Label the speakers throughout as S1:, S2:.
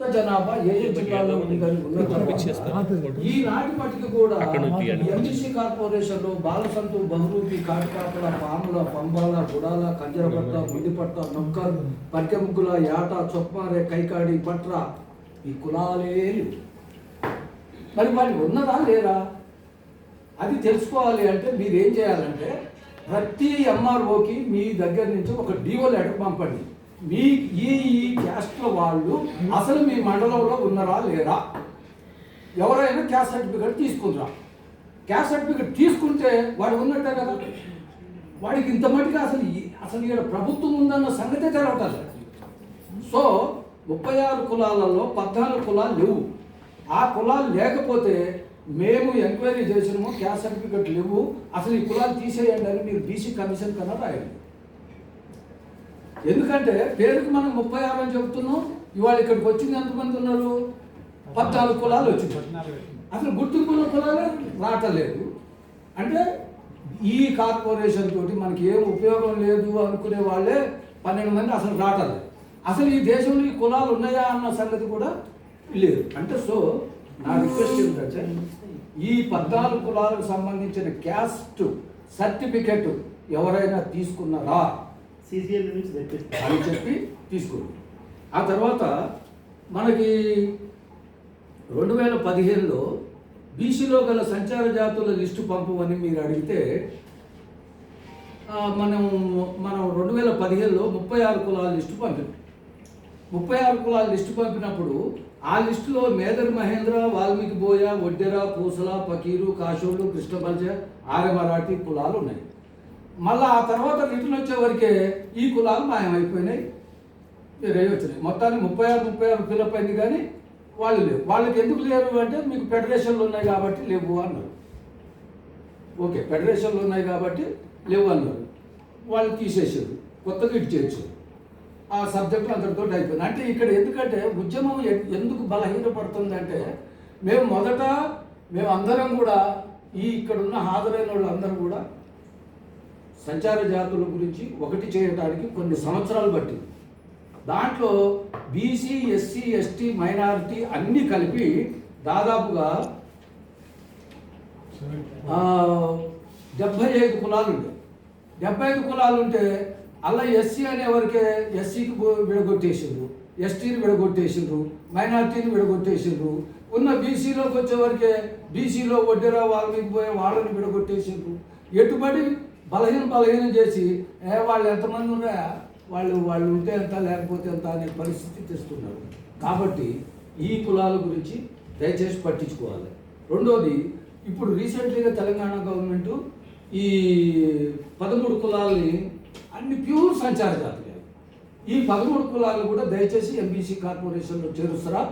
S1: జనాభా ఏ జిల్లాలో ఉంది కానీ కూడా. ఎంబీసీ కార్పొరేషన్లో బాలసంతు బహురూపి కాటికాపల పాముల పంబాల గుడాల కంజరపట్ట ముండిపట్ట నొక్కర్ పర్కె ముగ్గుల యాట చొప్పారే కైకాడి పట్ర ఈ కులాలే. మరి వాళ్ళు ఉన్నదా లేరా అది తెలుసుకోవాలి అంటే మీరు ఏం చేయాలంటే ప్రతి ఎంఆర్ఓకి మీ దగ్గర నుంచి ఒక డిఓ లెటర్ పంపండి. మీ ఈ ఈ క్యాస్ట్ల వాళ్ళు అసలు మీ మండలంలో ఉన్నారా లేరా? ఎవరైనా క్యాస్ట్ సర్టిఫికేట్ తీసుకుంటారా క్యాస్ట్ సర్టిఫికేట్ తీసుకుంటే వాడు ఉన్నట్టే కదా? వాడికి ఇంత మటుగా అసలు అసలు ఇక్కడ ప్రభుత్వం ఉందన్న సంగతే తెలవటం సో ముప్పై ఆరు కులాలలో పద్నాలుగు కులాలు లేవు. ఆ కులాలు లేకపోతే మేము ఎంక్వైరీ చేసినాము క్యాస్ట్ సర్టిఫికెట్ లేవు. అసలు ఈ కులాలు తీసేయండి అని మీరు బీసీ కమిషన్ కన్నా రాయండి ఎందుకంటే పేరుకి మనం ముప్పై ఆరు అని చెప్తున్నాం. ఇవాళ ఇక్కడికి వచ్చింది ఎంతమంది ఉన్నారు? పద్నాలుగు కులాలు వచ్చింది. అసలు గుర్తుకున్న కులాలే రావట్లేదు. అంటే ఈ కార్పొరేషన్ తోటి మనకి ఏం ఉపయోగం లేదు అనుకునే వాళ్ళే పన్నెండు మంది అసలు రావట్లేదు. అసలు ఈ దేశంలో ఈ కులాలు ఉన్నాయా అన్న సంగతి కూడా లేదు. అంటే సో నా రిక్వెస్ట్ ఏంటంటే ఈ పద్నాలుగు కులాలకు సంబంధించిన క్యాస్ట్ సర్టిఫికెట్ ఎవరైనా తీసుకున్నారా?
S2: సీసీఎల్ నుంచి తెప్పిస్తాం
S1: అని చెప్పి తీసుకోండి ఆ తర్వాత మనకి రెండు వేల పదిహేనులో బీసీలో గల సంచార జాతుల లిస్టు పంపమని మీరు అడిగితే మనం మనం రెండు వేల పదిహేనులో ముప్పై ఆరు కులాల లిస్టు పంపాం ముప్పై ఆరు కులాల లిస్టు పంపినప్పుడు ఆ లిస్టులో మేదర్ మహేంద్ర వాల్మీకి బోయ ఒడ్డెర పూసల పకీరు కాశోళ్ళు కృష్ణపంచ ఆర్య మరాఠీ కులాలు ఉన్నాయి. మళ్ళా ఆ తర్వాత రిటర్న్ వచ్చేవరకే ఈ కులాలు మాయమైపోయినాయి. వేరే వచ్చినాయి మొత్తానికి ముప్పై ఆరు ముప్పై ఆరు ఫిలప్ అయింది కానీ వాళ్ళు లేవు. వాళ్ళకి ఎందుకు లేరు అంటే మీకు ఫెడరేషన్లు ఉన్నాయి కాబట్టి లేవు అన్నారు. ఓకే ఫెడరేషన్లు ఉన్నాయి కాబట్టి లేవు అన్నారు. వాళ్ళు తీసేసారు కొత్తగా ఇటు చేయొచ్చు ఆ సబ్జెక్టులు అందరితో అయిపోయింది అంటే ఇక్కడ ఎందుకంటే ఉద్యమం ఎందుకు బలహీనపడుతుందంటే మేము మొదట మేము అందరం కూడా ఈ ఇక్కడ ఉన్న హాజరైన వాళ్ళందరూ కూడా సంచార జాతుల గురించి ఒకటి చేయడానికి కొన్ని సంవత్సరాలు పట్టింది. దాంట్లో బీసీ ఎస్సీ ఎస్టీ మైనారిటీ అన్నీ కలిపి దాదాపుగా డెబ్బై ఐదు కులాలు ఉంటాయి డెబ్బై ఐదు కులాలు ఉంటే అలా ఎస్సీ అనేవరకే ఎస్సీకి విడగొట్టేసిండ్రు? ఎస్టీని విడగొట్టేసిండ్రు? మైనార్టీని విడగొట్టేసిండ్రు? ఉన్న బీసీలోకి వచ్చేవరకే బీసీలో వడ్డీరా వాళ్ళకి పోయే వాళ్ళని విడగొట్టేసిండ్రు? ఎటుబడి బలహీన బలహీనం చేసి ఏ వాళ్ళు ఎంతమంది ఉన్నా వాళ్ళు వాళ్ళు ఉంటే ఎంత లేకపోతే ఎంత అనే పరిస్థితి తెస్తున్నారు. కాబట్టి ఈ కులాల గురించి దయచేసి పట్టించుకోవాలి. రెండోది ఇప్పుడు రీసెంట్లీగా తెలంగాణ గవర్నమెంట్ ఈ పదమూడు కులాలని అన్ని ప్యూర్ సంచార జాతులు. ఈ పదమూడు కులాలు కూడా దయచేసి ఎంబీసీ కార్పొరేషన్లో చేరుస్తారా?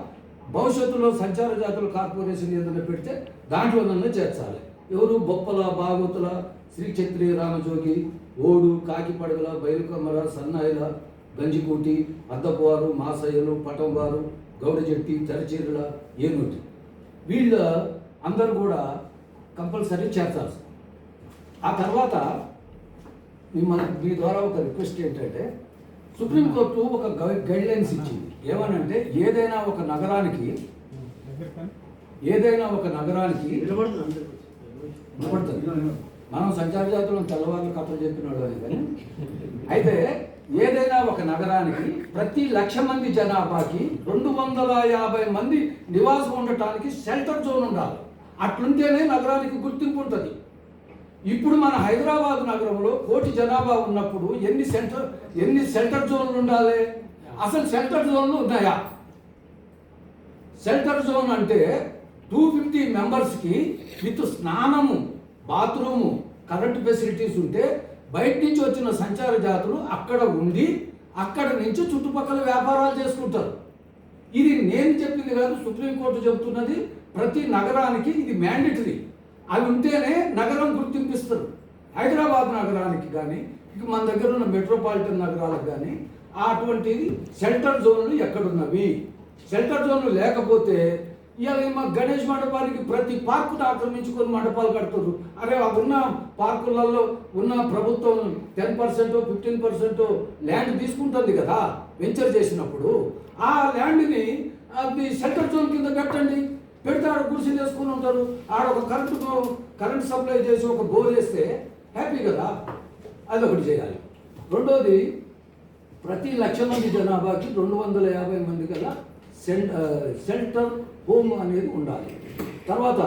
S1: భవిష్యత్తులో సంచార జాతుల కార్పొరేషన్ ఏదైనా పెడితే దాంట్లో నన్ను చేర్చాలి. ఎవరు బొప్పల భాగవతుల శ్రీ క్షత్రియ రామజోగి ఓడు కాకిపడగల బయలుకమ్మర సన్నాయిల గంజికోటి అద్దపువారు మాసయ్యలు పటంవారు గౌడజెట్టి తెరచీరుల ఏనుటి. వీళ్ళ అందరూ కూడా కంపల్సరీ చేర్చాల్సి. ఆ తర్వాత మిమ్మల్ని మీ ద్వారా ఒక రిక్వెస్ట్ ఏంటంటే సుప్రీంకోర్టు ఒక గైడ్ లైన్స్ ఇచ్చింది. ఏమనంటే ఏదైనా ఒక నగరానికి ఏదైనా ఒక నగరానికి. వినపడుతుంది. మనం సంచార జాతులను తెల్లవారు కథలు చెప్పిన వాళ్ళని కానీ. అయితే ఏదైనా ఒక నగరానికి ప్రతి లక్ష మంది జనాభాకి రెండు వందల యాభై మంది నివాసం ఉండటానికి షెల్టర్ జోన్ ఉండాలి. అట్లుంటేనే నగరానికి గుర్తింపు ఉంటుంది. ఇప్పుడు మన హైదరాబాద్ నగరంలో కోటి జనాభా ఉన్నప్పుడు ఎన్ని సెంటర్ ఎన్ని షెల్టర్ జోన్లు ఉండాలి? అసలు షెల్టర్ జోన్లు ఉన్నాయా? షెల్టర్ జోన్ అంటే టూ ఫిఫ్టీ మెంబర్స్కి విత్ స్నానము బాత్రూము కరెంట్ ఫెసిలిటీస్ ఉంటే బయట నుంచి వచ్చిన సంచార జాతులు అక్కడ ఉండి అక్కడ నుంచి చుట్టుపక్కల వ్యాపారాలు చేసుకుంటారు. ఇది నేను చెప్పింది కాదు సుప్రీంకోర్టు చెబుతున్నది ప్రతి నగరానికి ఇది మ్యాండేటరీ అవి ఉంటేనే నగరం గుర్తింపిస్తారు. హైదరాబాద్ నగరానికి కానీ ఇక మన దగ్గర ఉన్న మెట్రోపాలిటన్ నగరాలకు కానీ అటువంటిది షెల్టర్ జోన్లు ఎక్కడున్నవి? షెల్టర్ జోన్లు లేకపోతే ఇవాళ మా గణేష్ మండపానికి ప్రతి పార్కును ఆక్రమించుకొని మండపాలు కడుతున్నారు అరే అక్కడున్న ఉన్న పార్కులలో ఉన్న ప్రభుత్వం ten percent fifteen percent land తీసుకుంటుంది కదా వెంచర్ చేసినప్పుడు. ఆ ల్యాండ్ని అది సెంటర్ జోన్ కింద పెట్టండి పెడితే ఆడ గుడిసెలు వేసుకుని ఉంటారు. ఆడ ఒక కరెంటు కరెంట్ సప్లై చేసి ఒక బోర్ వేస్తే హ్యాపీ కదా. అది ఒకటి చేయాలి. రెండోది ప్రతి లక్ష మంది జనాభాకి రెండు వందల యాభై మంది కదా సెంటర్ హోమ్ అనేది ఉండాలి. తర్వాత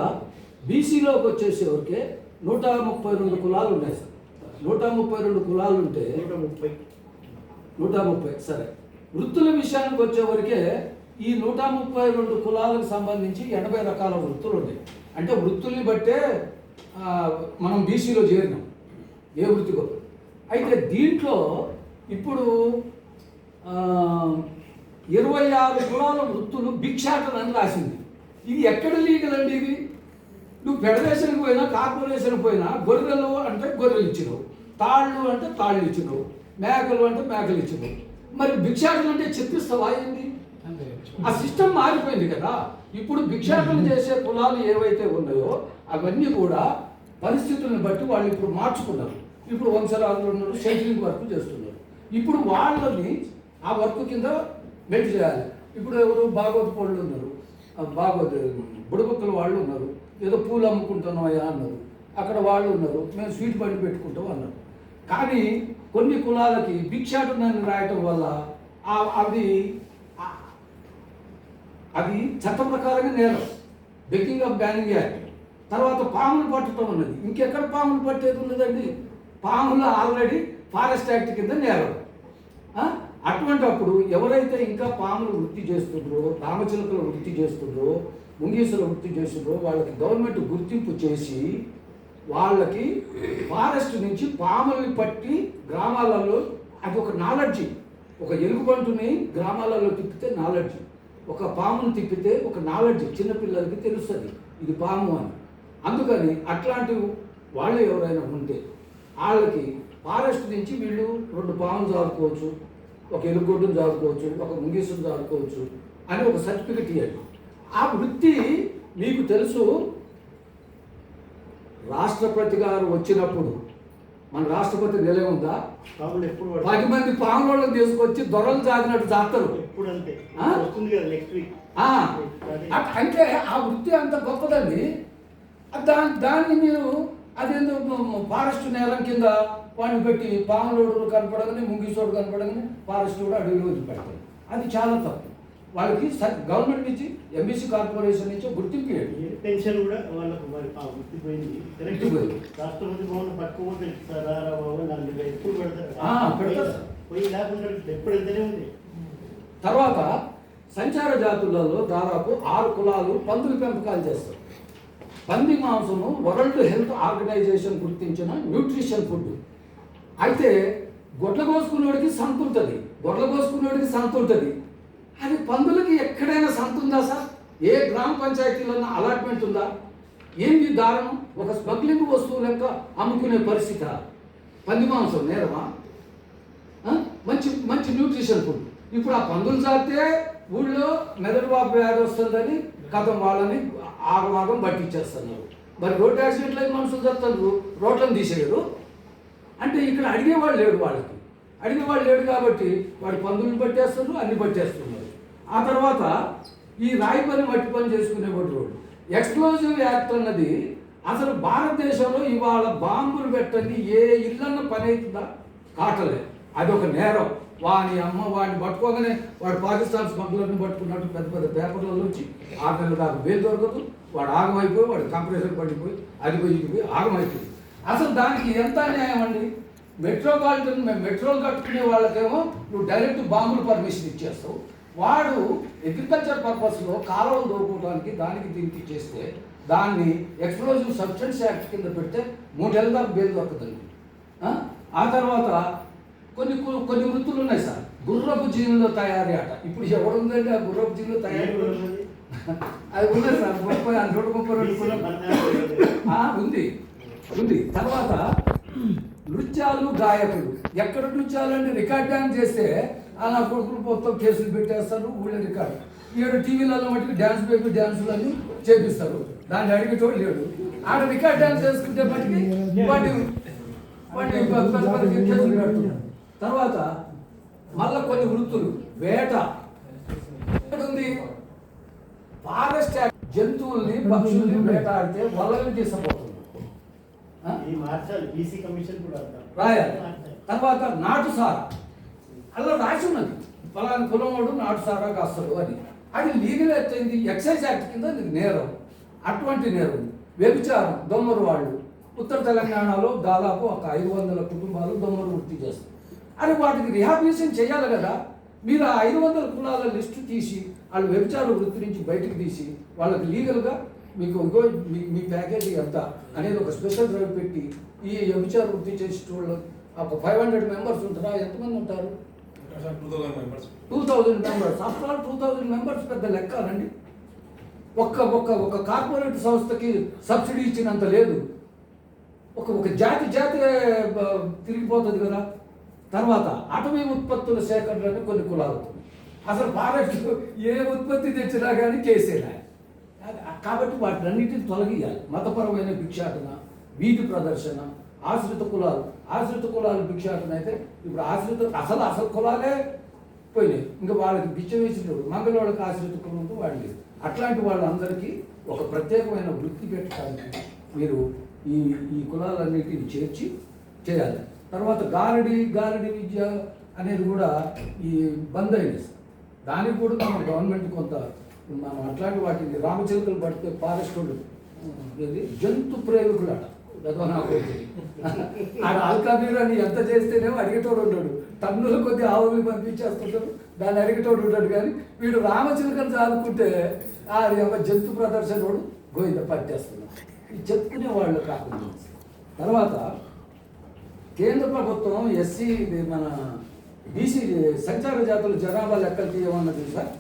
S1: బీసీలోకి వచ్చేసేవరకే నూట ముప్పై రెండు కులాలు ఉన్నాయి సార్. నూట ముప్పై రెండు కులాలు ఉంటే
S2: నూట ముప్పై.
S1: నూట ముప్పై సరే. వృత్తుల విషయానికి వచ్చేవరకే ఈ నూట ముప్పై రెండు కులాలకు సంబంధించి ఎనభై రకాల వృత్తులు ఉన్నాయి. అంటే వృత్తుల్ని బట్టే మనం బీసీలో చేరినాం. ఏ వృత్తికో అయితే దీంట్లో ఇప్పుడు ఇరవై ఆరు కులాల వృత్తులు భిక్షాటన అని రాసింది. ఇది ఎక్కడ లీగల్ అండి ఇది? నువ్వు ఫెడరేషన్కి పోయినా కార్పొరేషన్కి పోయినా గొర్రెలు అంటే గొర్రెలు ఇచ్చినావు. తాళ్ళు అంటే తాళ్ళు ఇచ్చినావు. మేకలు అంటే మేకలు ఇచ్చినావు. మరి భిక్షాటన అంటే చెప్పిస్తావా ఏంది? ఆ సిస్టమ్ మారిపోయింది కదా. ఇప్పుడు భిక్షాటన చేసే కులాలు ఏవైతే ఉన్నాయో అవన్నీ కూడా పరిస్థితులను బట్టి వాళ్ళు ఇప్పుడు మార్చుకున్నారు. ఇప్పుడు వంశరాజులు ఉన్నారు షెడ్యూలింగ్ వర్క్ చేస్తున్నారు. ఇప్పుడు వాళ్ళని ఆ వర్క్ కింద మెల్ట్ చేయాలి. ఇప్పుడు ఎవరు భాగవత పళ్ళు ఉన్నారు. ఆ భాగవత బుడబుక్కల వాళ్ళు ఉన్నారు. ఏదో పూలు అమ్ముకుంటున్నాయా అన్నారు. అక్కడ వాళ్ళు ఉన్నారు. మేము స్వీట్ బండి పెట్టుకుంటాం అన్నారు. కానీ కొన్ని కులాలకి భిక్షాటనని రాయటం వల్ల అది అది చట్ట ప్రకారంగా నేరం. Baking of banning act. తర్వాత పాములు పట్టడం ఉన్నది ఇంకెక్కడ పాములు పట్టేది ఉన్నదండి? పాములు ఆల్రెడీ ఫారెస్ట్ యాక్ట్ కింద నేరం. అటువంటి అప్పుడు ఎవరైతే ఇంకా పాములు వృత్తి చేస్తుండ్రో రామచిలకలు వృత్తి చేస్తుండ్రో ముంగీసులు వృత్తి చేస్తుండ్రో వాళ్ళకి గవర్నమెంట్ గుర్తింపు చేసి వాళ్ళకి ఫారెస్ట్ నుంచి పాముల్ని పట్టి గ్రామాలలో అది ఒక నాలెడ్జి. ఒక ఎలుగుబంటుని గ్రామాలలో తిప్పితే నాలెడ్జి. ఒక పామును తిప్పితే ఒక నాలెడ్జ్. చిన్నపిల్లలకి తెలుస్తుంది ఇది పాము అని. అందుకని అట్లాంటి వాళ్ళు ఎవరైనా ఉంటే వాళ్ళకి ఫారెస్ట్ నుంచి వీళ్ళు రెండు పాములు జారుకోవచ్చు. ఒక ఎలుగొడ్డును జారుకోవచ్చు ఒక ముంగీసును జారుకోవచ్చు అని ఒక సర్టిఫికెట్ ఇవ్వండి ఆ వృత్తి మీకు తెలుసు. రాష్ట్రపతి గారు వచ్చినప్పుడు మన రాష్ట్రపతి నిలయ ఉందా? పది? మంది పాములను తీసుకొచ్చి దొరలు జాగినట్టు జాతరు అట్- ఆ వృత్తి అంత గొప్పదండి. దాని దాన్ని మీరు అదేందో ఫారెస్ట్ నేలం కింద వాడిని పెట్టి పాములోడు కనపడగానే ముంగిసోడు కనపడగానే ఫారెస్ట్ కూడా అడవిలో వదిలిపెడతారు అది చాలా తప్పు. వాళ్ళకి గవర్నమెంట్ నుంచి ఎంబీసీ కార్పొరేషన్ నుంచి గుర్తింపు
S2: పెన్షన్ కూడా వాళ్ళకు మరి ఆ వృత్తి పోయింది కరెక్ట్.
S1: పోయింది.
S2: రాష్ట్రపతి భవన్ బాబు ఎప్పుడు పెడతారు. పోయి లేకుండా ఎప్పుడు వెళ్తూనే ఉంది.
S1: తర్వాత సంచార జాతులలో దాదాపు ఆరు కులాలు పందుల పెంపకాలు చేస్తారు. పంది మాంసము వరల్డ్ హెల్త్ ఆర్గనైజేషన్ గుర్తించిన న్యూట్రిషన్ ఫుడ్. అయితే గొడ్ల కోసుకున్నవాడికి సంత ఉంటుంది. గొడ్ల కోసుకున్నవాడికి సంత ఉంటుంది. అది పందులకి ఎక్కడైనా సంత ఉందా సార్? ఏ గ్రామ పంచాయతీలో అలాట్మెంట్ ఉందా? ఏంది దారుణం? ఒక స్మగ్లింగ్ వస్తువు లెక్క అమ్ముకునే పరిస్థితి. పంది మాంసం నేరమా? మంచి మంచి న్యూట్రిషన్ ఫుడ్. ఇప్పుడు ఆ పందులు సాగితే ఊళ్ళో మెదడు వాపు వ్యాధి వస్తుందని కథం వాళ్ళని ఆగమాగం పట్టించేస్తున్నారు. మరి రోడ్డు యాక్సిడెంట్లు అయితే మనుషులు చెప్తారు? రోడ్లను తీసేయరు. అంటే ఇక్కడ అడిగేవాడు లేడు వాళ్ళకి. అడిగేవాళ్ళు లేడు కాబట్టి వాడు పందులను పట్టేస్తున్నారు అన్ని పట్టేస్తున్నారు ఆ తర్వాత ఈ రాయి పని మట్టి పని చేసుకునేవాడు రోడ్డు. ఎక్స్ప్లోజివ్ యాక్ట్ అన్నది అసలు భారతదేశంలో ఇవాళ బాంబులు పెట్టండి ఏ ఇల్లన్న పని అవుతుందా? కాటలే. అది ఒక నేరం. వాని అమ్మ వాడిని పట్టుకోగానే వాడు పాకిస్తాన్ స్మగ్లర్ని పట్టుకున్నట్టు పెద్ద పెద్ద పేపర్లలో వచ్చి ఆరు నెలల దాకా వేలు దొరకదు. వాడు ఆగమైపోయి వాడు కంప్రెసర్ పడిపోయి అది పోయి ఇది పోయి ఆగమైపోయింది. అసలు దానికి ఎంత న్యాయం అండి? మెట్రోపాలిటన్ మేము మెట్రోలు కట్టుకునే వాళ్ళకేమో నువ్వు డైరెక్ట్ బాంబులు పర్మిషన్ ఇచ్చేస్తావు. వాడు అగ్రికల్చర్ పర్పస్లో కాలువలు దోపుకోవడానికి దానికి దీనికి చేస్తే దాన్ని ఎక్స్ప్లోజివ్ సబ్స్టెన్స్ యాక్ట్ కింద పెడితే మూడేళ్ళ దాకా బెయిల్ దొరకదండి. ఆ? ఆ తర్వాత కొన్ని కొన్ని వృత్తులు ఉన్నాయి సార్. గుర్రపు జీనుల తయారీ అట. ఇప్పుడు ఎవడుందండి ఆ గుర్రపు జీనుల తయారీ? అది ఉన్నది సార్. ముప్పై నూట ముప్పై రెండు ఉంది. ఉంది. తర్వాత నృత్యాలు గాయకులు. ఎక్కడ నృత్యాలు అంటే రికార్డ్ డ్యాన్స్ చేస్తే అలా కొడుకులు మొత్తం కేసులు పెట్టేస్తారు ఊళ్ళో రికార్డ్. ఈడు టీవీలలో మటుకు డ్యాన్స్ బేబీ డ్యాన్సులు అని చేపిస్తారు. దాన్ని అడిగేటోడు లేడు. ఆడ రికార్డ్ డ్యాన్స్ చేసుకుంటే మటుకి వాటి వాటి కేసులు పెడుతున్నారు. తర్వాత మళ్ళా కొన్ని వృత్తులు. వేట. ఉంది ఫారెస్ట్ జంతువుల్ని పక్షుల్ని వేటాడితే వలలు తీసుకుపోతుంది ఆ?
S2: ఇది మార్చాలి బీసీ కమిషన్ కూడా అంటారు.
S1: రాయాలి. తర్వాత నాటు సారా. అలా రాసి ఉన్నది. ఫలాని కులం వాడు నాటు సారా కాస్తాడు అని. అది లీగల్ ఎత్తైంది ఎక్సైజ్ యాక్ట్ కింద నేరం. అటువంటి నేరం. వ్యభిచారం. దొమ్మరు వాళ్ళు. ఉత్తర తెలంగాణలో దాదాపు ఒక ఐదు వందల కుటుంబాలు దొమ్మరు వృత్తి చేస్తారు అరే వాటికి రిహాబిలిటేషన్ చేయాలి కదా. మీరు ఆ ఐదు వందల కులాల లిస్టు తీసి వాళ్ళు వ్యభిచార వృత్తి నుంచి బయటకు తీసి వాళ్ళకి లీగల్గా మీకు ఇంకో మీ మీ ప్యాకేజీ ఎంత అనేది ఒక స్పెషల్ డ్రైవ్ పెట్టి ఈ వ్యభిచార వృత్తి చేసే వాళ్ళు ఒక ఫైవ్ హండ్రెడ్ మెంబర్స్ ఉంటారా ఎంతమంది ఉంటారు?
S3: Two
S1: thousand members after all two thousand members పెద్ద లెక్కాలండి ఒక్క ఒక్క ఒక కార్పొరేట్ సంస్థకి సబ్సిడీ ఇచ్చినంత లేదు. ఒక ఒక జాతి జాతి తిరిగిపోతుంది కదా. తర్వాత అటవీ ఉత్పత్తుల సేకరణని కొన్ని కులాలు. అసలు ఫారెస్ట్ ఏ ఉత్పత్తి తెచ్చినా కానీ కేసేనా కాబట్టి వాటినన్నిటిని తొలగియాలి మతపరమైన భిక్షాటన వీధి ప్రదర్శన ఆశ్రిత కులాలు. ఆశ్రిత కులాలు భిక్షాటన అయితే ఇప్పుడు ఆశ్రిత అసలు అసలు కులాలే పోయినాయి. ఇంకా వాళ్ళకి భిక్ష వేసినప్పుడు మంగళవాళ్ళకి ఆశ్రిత కులం ఉంటూ వాళ్ళు లేదు. అట్లాంటి వాళ్ళందరికీ ఒక ప్రత్యేకమైన వృత్తి పెట్టడానికి మీరు ఈ ఈ కులాలన్నిటిని చేర్చి చేయాలి. తర్వాత గారడి గారడి విద్య అనేది కూడా ఈ బంద్ అయింది దానికి కూడా మన గవర్నమెంట్ కొంత మనం అట్లాంటి వాటిని రామచిలుకలు పడితే ఫారెస్ట్ జంతు ప్రేమికులు అట ఆడ అల్కాబీర్ అని ఎంత చేస్తేనేమో అడిగేటోడు ఉంటాడు. టన్నుల కొద్ది ఆవులు పంపించేస్తుంటారు దాన్ని అడిగేటోడు ఉంటాడు కానీ వీడు రామచిలుకను చాలుకుంటే ఆ యొక్క జంతు ప్రదర్శనోడు గోవింద పట్టేస్తున్నాడు. ఇది చెప్పుకునే వాళ్ళు కాకుండా. తర్వాత కేంద్ర ప్రభుత్వం ఎస్సీ మన బీసీ సంచార జాతుల జనాభా లెక్కలు తీయమన్నది సార్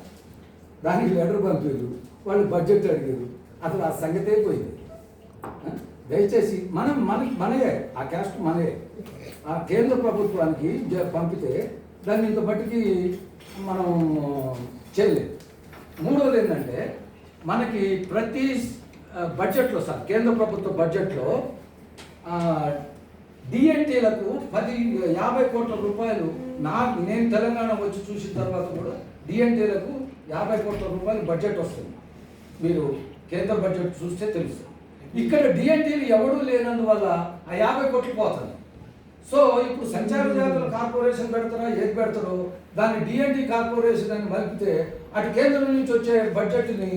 S1: దానికి లెటర్ పంపారు వాళ్ళు బడ్జెట్ అడిగారు అసలు ఆ సంగతే పోయింది. దయచేసి మనం మన మనయే ఆ క్యాస్ట్ మనయే. ఆ కేంద్ర ప్రభుత్వానికి పంపితే దాన్ని ఇంత బట్టికి మనం చేయలేదు మూడోది ఏంటంటే మనకి ప్రతి బడ్జెట్లో సార్ కేంద్ర ప్రభుత్వ బడ్జెట్లో డిఎన్టీలకు పది యాభై కోట్ల రూపాయలు నా నేను తెలంగాణ వచ్చి చూసిన తర్వాత కూడా డిఎన్టీలకు యాభై కోట్ల రూపాయలు బడ్జెట్ వస్తుంది. మీరు కేంద్ర బడ్జెట్ చూస్తే తెలుసు. ఇక్కడ డిఎన్టీలు ఎవడూ లేనందువల్ల ఆ యాభై కోట్లు పోతుంది సో ఇప్పుడు సంచార జాతుల కార్పొరేషన్ పెడతారా? ఏది పెడతారో? దాన్ని డిఎన్టీ కార్పొరేషన్ అని మలిపితే అటు కేంద్రం నుంచి వచ్చే బడ్జెట్ని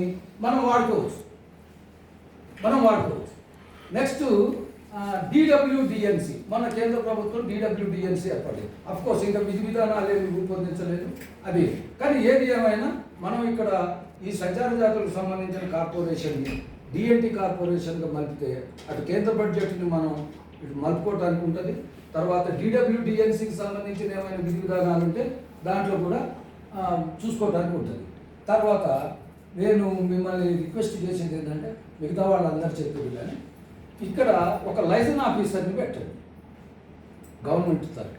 S1: మనం వాడుకోవచ్చు. మనం వాడుకోవచ్చు. నెక్స్ట్ డిడబ్ల్యూడిఎన్సి మన కేంద్ర ప్రభుత్వం డిడబ్ల్యూడిఎన్సి ఏర్పడింది. అఫ్కోర్స్ ఇంకా విధి విధానాలు ఏమి రూపొందించలేదు. అది కానీ ఏది ఏమైనా మనం ఇక్కడ ఈ సంచార జాతులకు సంబంధించిన కార్పొరేషన్ని డిఎన్టీ కార్పొరేషన్గా మలిపితే అటు కేంద్ర బడ్జెట్ని మనం ఇటు మలుపుకోవటానికి ఉంటుంది. తర్వాత డిడబ్ల్యూడిఎన్సికి సంబంధించిన ఏమైనా విధి విధానాలు ఉంటే దాంట్లో కూడా చూసుకోవడానికి ఉంటుంది. తర్వాత నేను మిమ్మల్ని రిక్వెస్ట్ చేసేది ఏంటంటే మిగతా వాళ్ళందరూ చెప్పేది కానీ ఇక్కడ ఒక లైసెన్స్ ఆఫీసర్ని పెట్టండి గవర్నమెంట్ తరఫు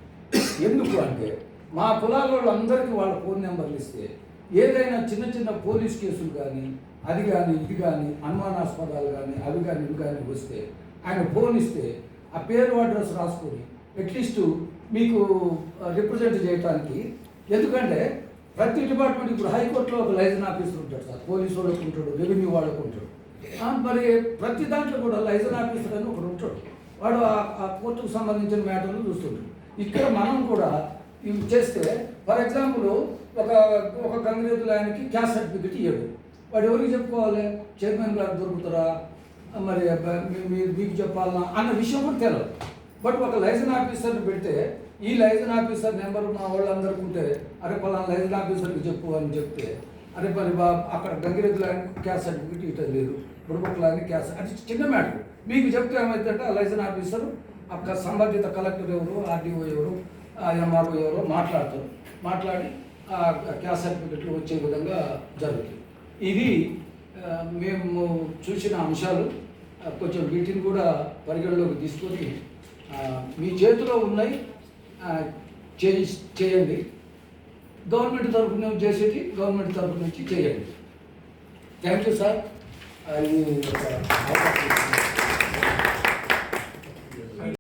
S1: ఎందుకు అంటే మా కులాల వాళ్ళందరికీ వాళ్ళ ఫోన్ నెంబర్లు ఇస్తే ఏదైనా చిన్న చిన్న పోలీస్ కేసులు కానీ అది కానీ ఇది కానీ అనుమానాస్పదాలు కానీ అవి కానీ ఇవి కానీ వస్తే ఆయన ఫోన్ ఇస్తే ఆ పేరు అడ్రస్ రాసుకొని అట్లీస్ట్ మీకు రిప్రజెంట్ చేయడానికి ఎందుకంటే ప్రతి డిపార్ట్మెంట్ ఇప్పుడు హైకోర్టులో ఒక లైజన్ ఆఫీసర్ ఉంటాడు సార్. పోలీసు వాళ్ళకు ఉంటాడు రెవెన్యూ వాళ్ళకు ఉంటాడు. మరి ప్రతి దాంట్లో కూడా లైజన్ ఆఫీసర్ అని ఒకడు ఉంటాడు. వాడు ఆ- ఆ కోర్టుకు సంబంధించిన మ్యాటర్లు చూస్తుంటాడు. ఇక్కడ మనం కూడా ఇవి చేస్తే ఫర్ ఎగ్జాంపుల్ ఒక ఒక గంగిరెద్దుల ఆయనకి క్యాస్ట్ సర్టిఫికెట్ ఇవ్వడు వాడు ఎవరికి చెప్పుకోవాలి? చైర్మన్ గారు దొరుకుతారా? మరి మీరు మీకు చెప్పాలన్నా అన్న విషయం కూడా తెలియదు బట్ ఒక లైజన్ ఆఫీసర్ని పెడితే ఈ లైజన్ ఆఫీసర్ నెంబర్ మా వాళ్ళందరికీ ఉంటే అరే పలానా లైజన్ ఆఫీసర్కి చెప్పు అని చెప్తే అరే మరి బా అక్కడ గంగిరెద్దులు క్యాస్ట్ సర్టిఫికెట్ ఇవ్వటం లేదు. బుడబుక్కలని క్యాస్ట్ అది చిన్న మ్యాటర్. మీకు చెప్తే ఏమైందంటే ఆ లైసెన్స్ ఆఫీసర్ అక్కడ సంబంధిత కలెక్టర్ ఎవరు ఆర్డీఓ ఎవరు ఎంఆర్ఓ ఎవరు మాట్లాడతారు. మాట్లాడి ఆ క్యాస్ట్ సర్టిఫికెట్లు వచ్చే విధంగా జరుగుతుంది. ఇది మేము చూసిన అంశాలు కొంచెం వీటిని కూడా పరిగణలోకి తీసుకొని మీ చేతిలో ఉన్నాయి చేయి చేయండి. గవర్నమెంట్ తరఫు నుంచి చేసేది గవర్నమెంట్ తరఫు నుంచి చేయండి. Thank you sir. అది ఒక అవకాశం ఇచ్చినందుకు.